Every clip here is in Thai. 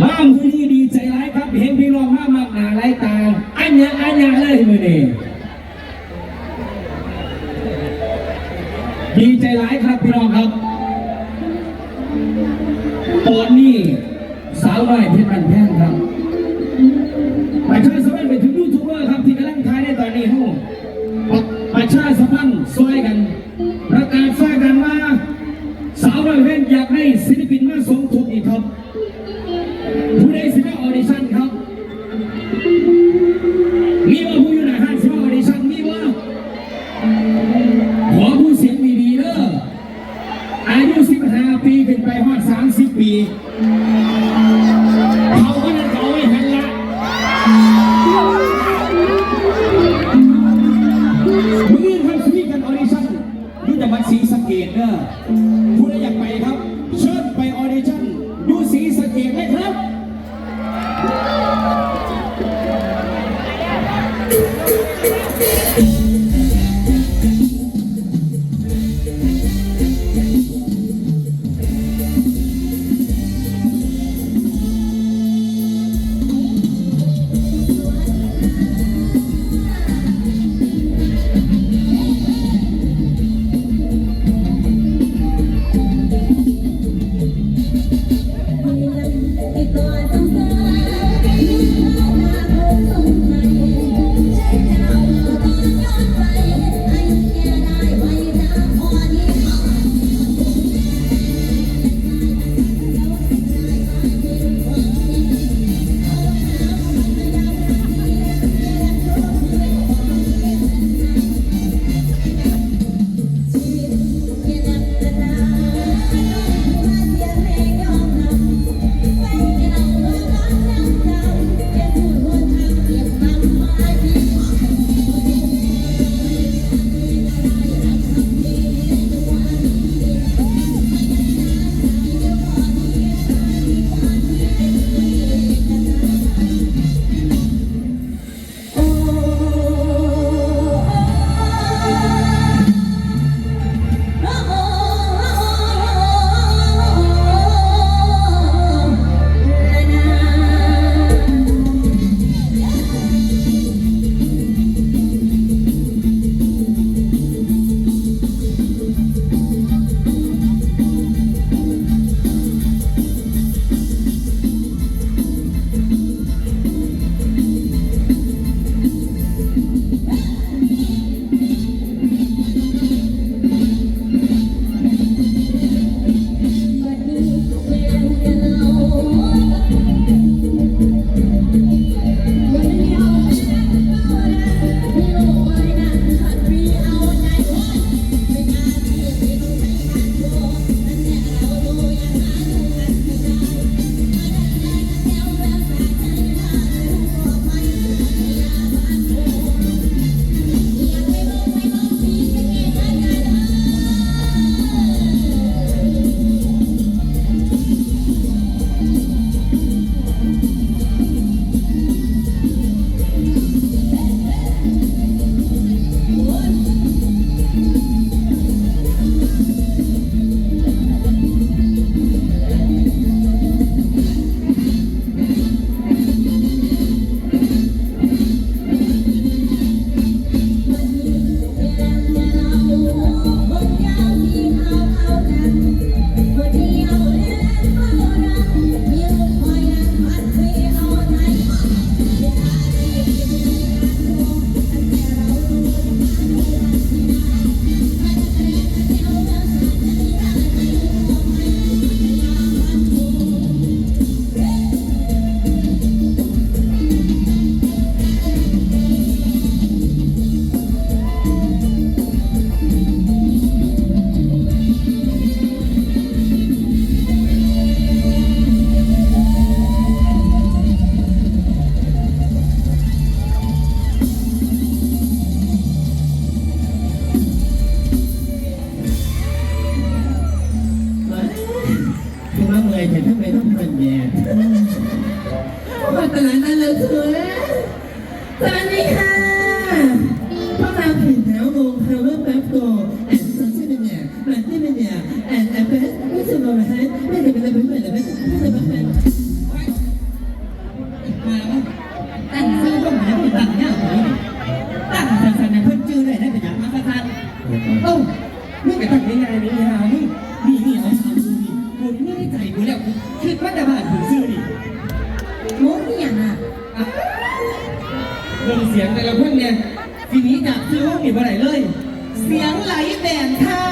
มามือนี่ดีใจร้ายครับ เห็นพี่น้องมามากหนาหลายตาอันยาอันยาเลยมือนี้ดีใจร้ายครับพี่น้องครับ ตอนนี้สาวไร้อยเพชรบันแพงครับ Yeah. ตื่นกันเลยเถอะสวัสดีค่ะ บิ่งเสียงแต่ละคนเนี่ยทีนี้จากซื้อห้องนี่บ่ไหนเลย เสียงไหลแบนค่ะ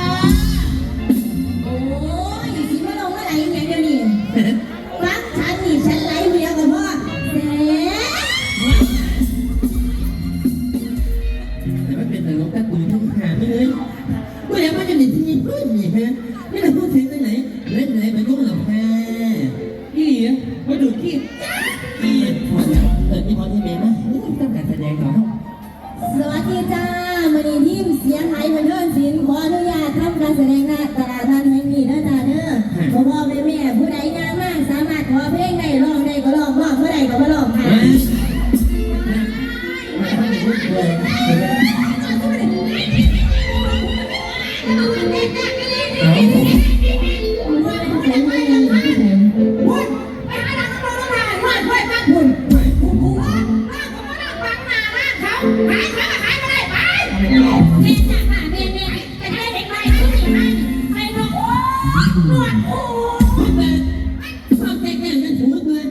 ความแตกต่างกันถูกเลย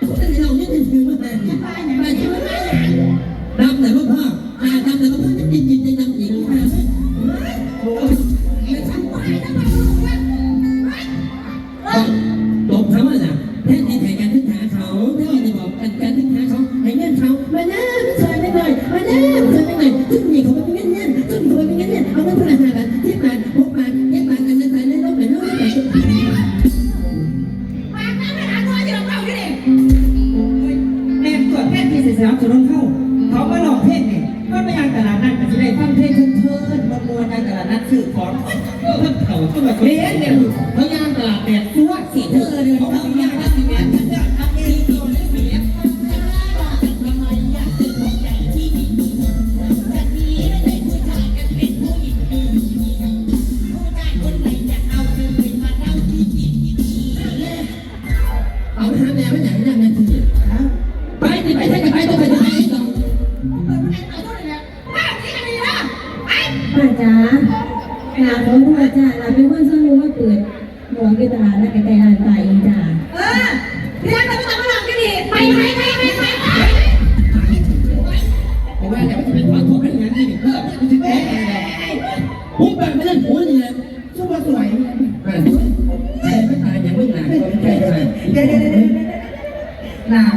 พวกเราเนี่ยถือมาแต่เนี่ยแต่ที่ว่าดำแต่ว่าพ่ออาดำแต่ว่าพ่อจะกินกินจะดำอีกค่ สนามสุนทรเข้า เขามาหลอกเพศนี่ก็ไม่ยังตลาดนัดก็จะได้ฟังเพลงเทินๆมามวนในตลาดนัดซื้อของเออเขาก็มาเลี้ยงเนี่ย หลาขอโทษจ้าหลาเป็นคนสนุกมาเปิดหมวกกีตาร์และกระจายลานไปเองจ้าผม